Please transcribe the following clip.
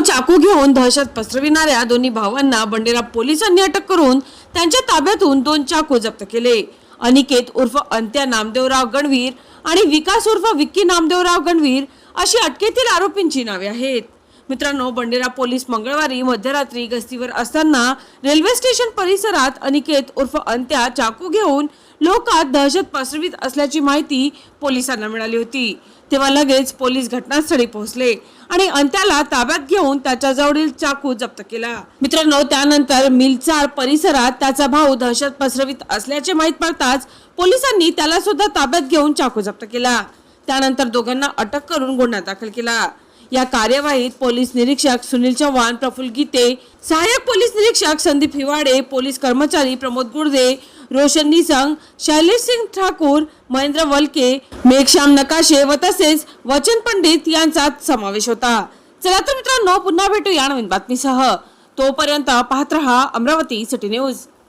चाकू घेऊन दहशत पसरविणाऱ्या दोन्ही भावांना बंडेरा पोलिसांनी अटक करून त्यांच्या ताब्यातून दोन चाकू जप्त केले. अनिकेत उर्फ अंत्या नामदेवराव गणवीर आणि विकास उर्फ विक्की नामदेवराव गणवीर अशी अटकेतील आरोपींची नावे आहेत. मित्रांनो बंडेरा पोलीस मंगळवारी मध्यरात्री गस्तीवर असताना रेल्वे स्टेशन परिसरात अनिकेत उर्फ अंत्या चाकू घेऊन लोकात दहशत पसरवित असल्याची माहिती पोलिसांना मिळाली होती. तेव्हा लगेच पोलीस घटनास्थळी पोहोचले आणि अंत्याला ताब्यात घेऊन त्याच्या जवळील चाकू जप्त केला. मित्रांनो त्यानंतर मिलचार परिसरात त्याचा भाऊ दहशत पसरवित असल्याचे माहीत पडताच पोलिसांनी त्याला सुद्धा ताब्यात घेऊन चाकू जप्त केला. त्यानंतर दोघांना अटक करून गुन्हा दाखल केला. या कार्यवाहीत पोलीस निरीक्षक सुनील चव्हाण प्रफुल्ल गीते सहाय्यक पोलीस निरीक्षक संदीप हिवाडे पोलीस कर्मचारी प्रमोद गुर्दे रोशन निसंग शैलेश सिंग ठाकूर महेंद्र वलके मेघश्याम नकाशे व तसेच वचन पंडित यांचा समावेश होता. चला तर मित्रांनो पुन्हा भेटू या नवीन बातमीसह. तोपर्यंत पाहत रहा अमरावती सिटी न्यूज.